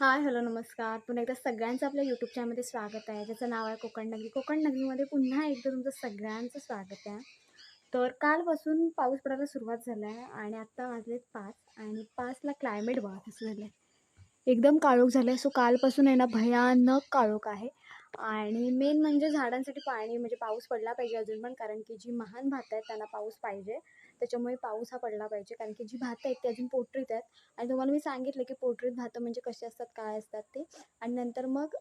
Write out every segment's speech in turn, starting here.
Hi hello नमस्कार. पुन्हा एकदा सगळ्यांचं आपल्या यूट्यूब चॅनलमध्ये स्वागत आहे. ज्याचं नाव आहे कोकण नगरी. कोकण नगरीमध्ये पुन्हा एकदा तुमचं सगळ्यांचं स्वागत आहे. तर कालपासून पाऊस पडायला सुरुवात झाला आहे आणि आत्ता वाजलेत पाच आणि पाचला क्लायमेट बघा असं झालं आहे एकदम काळोख झालं आहे सो कालपासून आहे ना भयानक काळोख आहे. आणि मेन म्हणजे झाडांसाठी पाणी म्हणजे पाऊस पडला पाहिजे अजून पण कारण की जी महान भात आहेत त्यांना पाऊस पाहिजे. त्याच्यामुळे पाऊस हा पडला पाहिजे. कारण की जी भातं आहेत ती अजून पोटरीत आहेत. आणि तुम्हाला मी सांगितलं की पोटरीत भातं म्हणजे कसे असतात काय असतात ते. आणि नंतर मग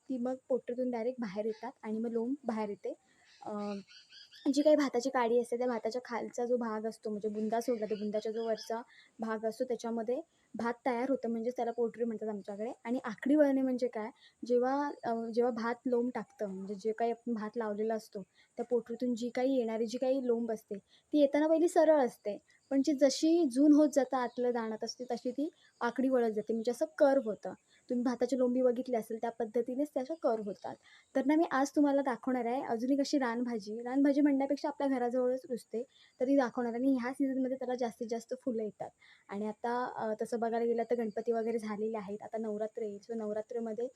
ती मग पोटरीतून डायरेक्ट बाहेर येतात आणि मग लोंब बाहेर येते. जी काही भाताची काडी असते त्या भाताच्या खालचा जो भाग असतो म्हणजे बुंदा सोडला तर बुंदाचा जो वरचा भाग असतो त्याच्यामध्ये भात तयार होतं. म्हणजे त्याला पोटरी म्हणतात आमच्याकडे. आणि आकडी वळणे म्हणजे काय? जेव्हा जेव्हा भात लोंब टाकतं म्हणजे जे काही आपण भात लावलेला असतो त्या पोटरीतून जी काही येणारी जी काही लोंब असते ती येताना पहिली सरळ असते. पण जी जशी जून होत जातं आतलं जाणत असते तशी ती आकडी वळत जाते. म्हणजे असं कर्व होतं. तुम्ही भाताची लोंबी बघितली असेल त्या पद्धतीनेच त्याचं कर्व होतात. तर ना मी आज तुम्हाला दाखवणार आहे अजून एक अशी रानभाजी. रानभाजी म्हणण्यापेक्षा आपल्या घराजवळच रुजते तर ती दाखवणार. आणि ह्या सीझनमध्ये त्याला जास्तीत जास्त फुलं येतात. आणि आता तसं बघायला गेलं तर गणपती वगैरे झालेले आहेत. आता नवरात्र येईल. सो नवरात्रीमध्ये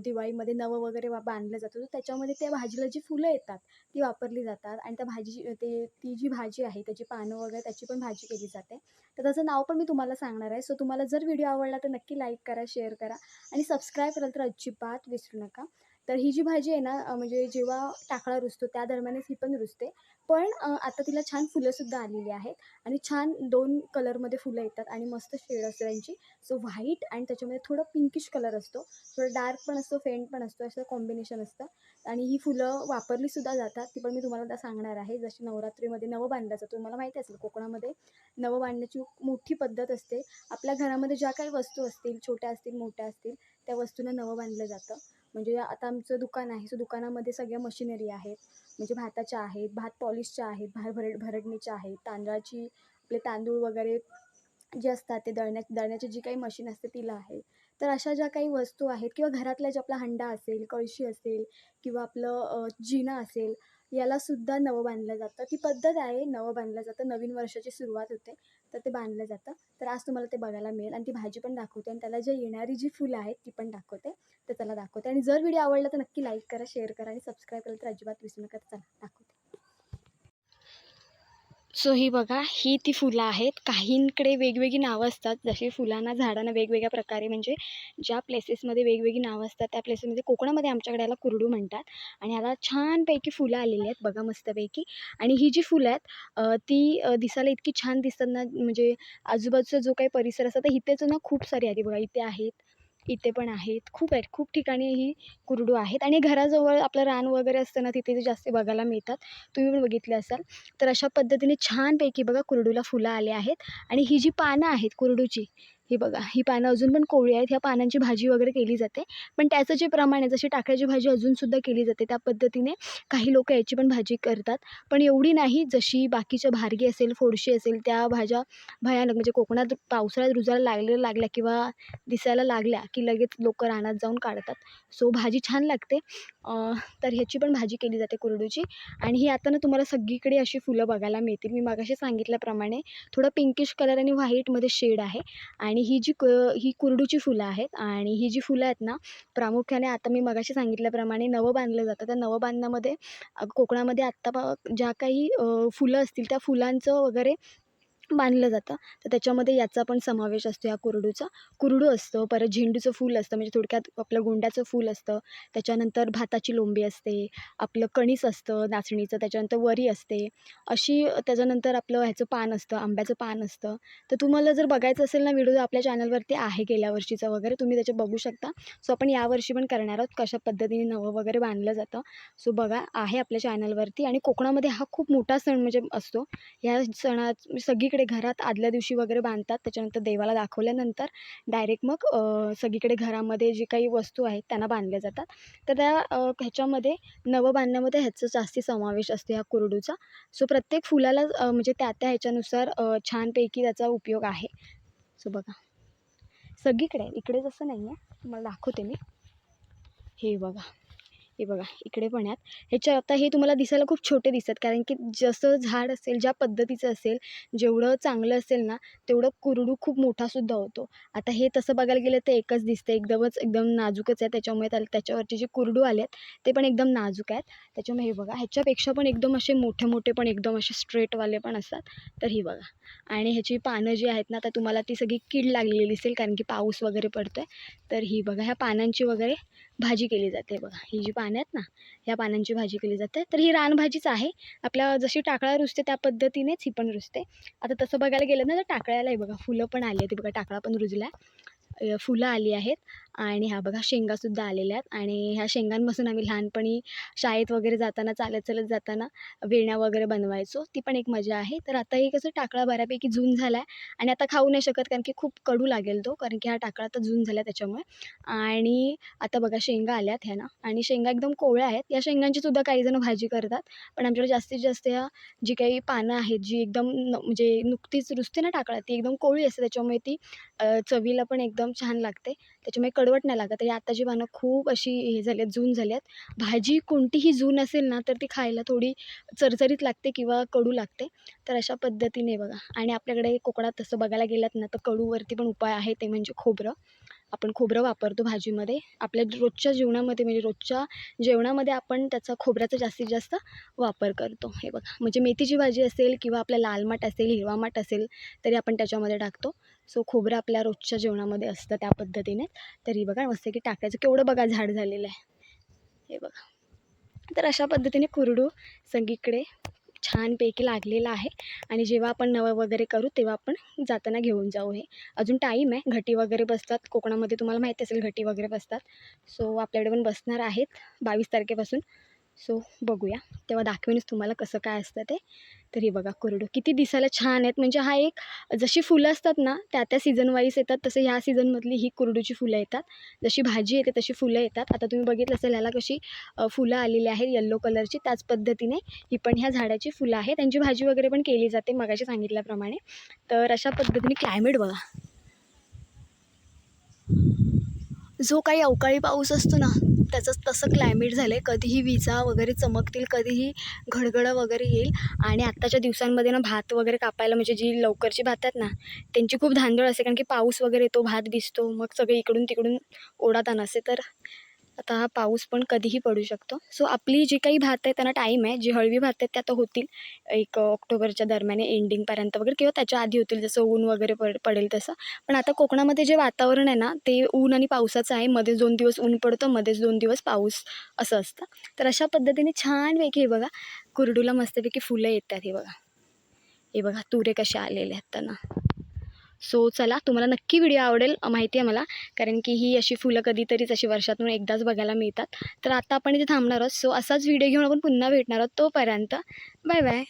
दिवाळीमध्ये नवं वगैरे वा बांधलं जातं. तर त्याच्यामध्ये त्या भाजीला जी फुलं येतात ती वापरली जातात. आणि त्या भाजी ते ती जी भाजी आहे त्याची पानं वगैरे त्याची पण भाजी केली जाते. तर त्याचं नाव पण मी तुम्हाला सांगणार आहे. सो तुम्हाला जर व्हिडिओ आवडला तर नक्की लाईक करा शेअर करा आणि सबस्क्राईब कराल तर अजिबात विसरू नका. तर ही जी भाजी आहे ना म्हणजे जेव्हा टाकळा रुजतो त्या दरम्यानच ही पण रुजते. पण आता तिला छान फुलंसुद्धा आलेली आहेत आणि छान दोन कलरमध्ये फुलं येतात आणि मस्त शेड असतो त्यांची. सो व्हाईट आणि त्याच्यामध्ये थोडं पिंकिश कलर असतो. थोडं डार्क पण असतो फेंट पण असतो असं कॉम्बिनेशन असतं. आणि ही फुलं वापरलीसुद्धा जातात. ती पण मी तुम्हाला आता सांगणार आहे. जशी नवरात्रीमध्ये नवं बांधलं जातं तुम्हाला माहिती असेल कोकणामध्ये नवं बांधण्याची मोठी पद्धत असते. आपल्या घरामध्ये ज्या काही वस्तू असतील छोट्या असतील मोठ्या असतील त्या वस्तूंना नवं बांधलं जातं. म्हणजे आता आमचं दुकान आहे सो दुकानामध्ये सगळ्या मशिनरी आहेत. म्हणजे भाताच्या आहेत भात पॉलिशच्या आहेत भात भरड भरडणीच्या आहेत तांदळाची आपले तांदूळ वगैरे जे असतात ते दळण्या दळण्याची जी काही मशीन असते तिला आहे. तर अशा ज्या काही वस्तू आहेत किंवा घरातल्या जे आपला हंडा असेल कळशी असेल किंवा आपलं जिना असेल यालासुद्धा नवं बांधलं जातं. ती पद्धत आहे नवं बांधलं जातं. नवीन वर्षाची सुरुवात होते तर ते बांधलं जातं. तर आज तुम्हाला ते बघायला मिळेल आणि ती भाजी पण दाखवते आणि त्याला जे येणारी जी फुलं आहेत ती पण दाखवते तर त्याला दाखवते. आणि जर व्हिडिओ आवडला तर नक्की लाईक करा शेअर करा आणि सबस्क्राईब करा तर अजिबात विसरू नका. चला दाखवते. सो ही बघा ही ती फुलं आहेत. काहींकडे वेगवेगळी नावं असतात. जशी फुलांना झाडांना वेगवेगळ्या प्रकारे म्हणजे ज्या प्लेसेसमध्ये वेगवेगळी नावं असतात त्या प्लेसेसमध्ये कोकणामध्ये आमच्याकडे याला कुरडू म्हणतात. आणि याला छानपैकी फुलं आलेली आहेत बघा मस्तपैकी. आणि ही जी फुलं आहेत ती दिसायला इतकी छान दिसतात ना म्हणजे आजूबाजूचा जो काही परिसर असतो तर इथेच ना खूप सारी आली बघा इथे आहेत. इथे पण आहेत. खूप आहेत. खूप ठिकाणी ही कुरडू आहेत. आणि घराजवळ आपलं रान वगैरे असतं ना तिथे ते जास्त बघायला मिळतात. तुम्ही पण बघितले असाल. तर अशा पद्धतीने छानपैकी बघा कुरडूला फुलं आले आहेत. आणि ही जी पानं आहेत कुरडूची ही बघा ही पानं अजून पण कोवळी आहेत. ह्या पानांची भाजी वगैरे केली जाते. पण त्याचं जे प्रमाण आहे जशी टाकळ्याची भाजी अजूनसुद्धा केली जाते त्या पद्धतीने काही लोक याची पण भाजी करतात. पण एवढी नाही जशी बाकीच्या भारगी असेल फोडशी असेल त्या भाज्या भयानक म्हणजे कोकणात पावसाळ्यात रुजायला लागलेल्या लागल्या किंवा दिसायला लागल्या की लगेच लोक रानात जाऊन काढतात. सो भाजी छान लागते. तर ह्याची पण भाजी केली जाते कुरडूची. आणि ही आता ना तुम्हाला सगळीकडे अशी फुलं बघायला मिळतील. मी मगाशी सांगितल्याप्रमाणे थोडं पिंकिश कलर आणि व्हाईटमध्ये शेड आहे. आणि ही जी क ही कुरडूची फुलं आहेत आणि ही जी फुलं आहेत ना प्रामुख्याने आता मी मगाशी सांगितल्याप्रमाणे नवं बांधलं जातं. त्या नवं बांधण्यामध्ये कोकणामध्ये आत्ता ज्या काही फुलं असतील त्या फुलांचं वगैरे बांधलं जातं. तर त्याच्यामध्ये याचा पण समावेश असतो या कुरडूचा. कुरडू असतं परत झेंडूचं फूल असतं म्हणजे थोडक्यात आपलं गोंड्याचं फूल असतं. त्याच्यानंतर भाताची लोंबी असते आपलं कणीस असतं नाचणीचं त्याच्यानंतर वरी असते. अशी त्याच्यानंतर आपलं ह्याचं पान असतं आंब्याचं पान असतं. तर तुम्हाला जर बघायचं असेल ना व्हिडिओ आपल्या चॅनलवरती आहे गेल्या वर्षीचं वगैरे तुम्ही त्याच्यात बघू शकता. सो आपण यावर्षी पण करणार आहोत कशा पद्धतीने नवं वगैरे बांधलं जातं. सो बघा आहे आपल्या चॅनलवरती. आणि कोकणामध्ये हा खूप मोठा सण म्हणजे असतो. या सणात म्हणजे सगळी सगळीकडे घरात आदल्या दिवशी वगैरे बांधतात. त्याच्यानंतर देवाला दाखवल्यानंतर डायरेक्ट मग सगळीकडे घरामध्ये जे काही वस्तू आहेत त्यांना बांधल्या जातात. तर त्या ह्याच्यामध्ये नवं बांधण्यामध्ये ह्याचा जास्ती समावेश असतो ह्या कुरडूचा. सो प्रत्येक फुलाला म्हणजे त्या त्या ह्याच्यानुसार छानपैकी त्याचा उपयोग आहे. सो बघा. सगळीकडे इकडे जसं नाही आहे तुम्हाला दाखवते मी. हे बघा. हे बघा इकडे पण आहेत. ह्याच्या आता हे तुम्हाला दिसायला खूप छोटे दिसतात. कारण की जसं झाड असेल ज्या पद्धतीचं असेल जेवढं चांगलं असेल ना तेवढं कुरडू खूप मोठासुद्धा होतो. आता हे तसं बघायला गेलं तर एकच दिसतं एकदमच एकदम नाजूकच आहे. त्याच्यामुळे त्या त्याच्यावरचे जे कुरडू आले आहेत ते पण एकदम नाजूक आहेत. त्याच्यामुळे हे बघा ह्याच्यापेक्षा पण एकदम असे मोठे मोठे पण एकदम असे स्ट्रेटवाले पण असतात. तर ही बघा. आणि ह्याची पानं जी आहेत ना तर तुम्हाला ती सगळी कीड लागलेली दिसेल कारण की पाऊस वगैरे पडतो आहे तर ही बघा ह्या पानांची वगैरे भाजी केली जाते. बघा ही जी पानं आहेत ना ह्या पानांची भाजी केली जाते. तर ही रानभाजीच आहे. आपल्या जशी टाकळा रुजते त्या पद्धतीनेच ही पण रुजते. आता तसं बघायला गेलं ना तर टाकळ्याला बघा फुलं पण आली आहेत. बघा टाकळा पण रुजला आहे फुलं आली आहेत. आणि ह्या बघा शेंगासुद्धा आलेल्या आहेत आणि ह्या शेंगांपासून आम्ही लहानपणी शाळेत वगैरे जाताना चालत चालत जाताना वेण्या वगैरे बनवायचो. ती पण एक मजा आहे. तर आता हे कसं टाकळा बऱ्यापैकी जून झाला आहे आणि आता खाऊ नाही शकत कारण की खूप कडू लागेल तो कारण की हा टाकळा आता जून झाला त्याच्यामुळे. आणि आता बघा शेंगा आल्यात ह्या ना. आणि शेंगा एकदम कोवळ्या आहेत. या शेंगांची सुद्धा काहीजणं भाजी करतात पण आमच्याकडे जास्तीत जास्त ह्या जी काही पानं आहेत जी एकदम न म्हणजे नुकतीच रुजते ना टाकळा ती एकदम कोवळी असते. त्याच्यामुळे ती चवीला पण एकदम छान लागते. त्याच्यामुळे कडवट नाही लागत. तरी आताची पानं खूप अशी हे झाली आहेत जून झाली आहेत भाजी कोणतीही जून असेल ना तर ती खायला थोडी चरचरीत लागते किंवा कडू लागते. तर अशा पद्धतीने बघा. आणि आपल्याकडे कोकणात तसं बघायला गेलात ना तर कडूवरती पण उपाय आहे ते म्हणजे खोबरं. आपण खोबरं वापरतो भाजीमध्ये. आपल्या रोजच्या जेवणामध्ये म्हणजे रोजच्या जेवणामध्ये आपण त्याचा खोबऱ्याचा जास्तीत जास्त वापर करतो. हे बघा. म्हणजे मेथीची भाजी असेल किंवा आपल्या लाल माठ असेल हिरवा माठ असेल तरी आपण त्याच्यामध्ये टाकतो. सो खोबरं आपल्या रोजच्या जेवणामध्ये असतं त्या पद्धतीने. तरी बघा मस्त की टाकायचं. केवढं बघा झाड झालेलं आहे. हे बघा. तर अशा पद्धतीने कुरडू सगळीकडे छानपैकी लागलेला आहे. आणि जेव्हा आपण नवं वगैरे करू तेव्हा आपण जाताना घेऊन जाऊ हे. अजून टाईम आहे. घटी वगैरे बसतात. कोकणामध्ये तुम्हाला माहिती असेल घटी वगैरे बसतात. सो आपल्याकडे पण बसणार आहेत. बावीस तारखेपासून. सो बघूया. तेव्हा दाखवेनच तुम्हाला कसं काय असतं ते. तरी बघा कोरडो. किती दिसायला छान आहेत. म्हणजे हा एक जशी फुलं असतात ना त्या त्या सीझन वाईज येतात. तसं ह्या सीझनमधली ही कुरडूची फुलं येतात. जशी भाजी येते तशी फुलं येतात. आता तुम्ही बघितलं असेल ह्याला कशी फुलं आलेली आहेत येल्लो कलरची त्याच पद्धतीने ही पण ह्या झाडाची फुलं आहेत. त्यांची भाजी वगैरे पण केली जाते मगाशी सांगितल्याप्रमाणे. तर अशा पद्धतीने क्लायमेट बघा. जो काही अवकाळी पाऊस असतो ना त्याचं तसं क्लायमेट झालं आहे कधीही विजा वगैरे चमकतील कधीही घडघडं वगैरे येईल. आणि आत्ताच्या दिवसांमध्ये ना भात वगैरे कापायला म्हणजे जी लवकरची भात आहेत ना त्यांची खूप धांदळ असते. कारण की पाऊस वगैरे येतो भात भिजतो मग सगळे इकडून तिकडून ओढाताण असते. तर आता हा पाऊस पण कधीही पडू शकतो. सो आपली जी काही भात आहे त्यांना टाईम आहे. जी हळवी भात आहेत त्या तर होतील. एक ऑक्टोबरच्या दरम्यान एंडिंगपर्यंत वगैरे. किंवा त्याच्या आधी होतील जसं ऊन वगैरे पड पडेल तसं. पण आता कोकणामध्ये जे वातावरण आहे ना ते ऊन आणि पावसाचं आहे. मध्येच दोन दिवस ऊन पडतं मध्येच दोन दिवस पाऊस असं असतं. तर अशा पद्धतीने छानपैकी हे बघा कुरडूला मस्तपैकी फुलं येतात हे बघा. हे बघा तुरे कसे आलेले आहेत त्यांना. सो चला तुम्हाला नक्की व्हिडिओ आवडेल माहिती आहे मला. कारण की ही अशी फुलं कधीतरीच अशी वर्षातून एकदाच बघायला मिळतात. तर आता आपण इथे थांबणार आहोत. सो असाच व्हिडिओ घेऊन आपण पुन्हा भेटणार आहोत तोपर्यंत बाय बाय.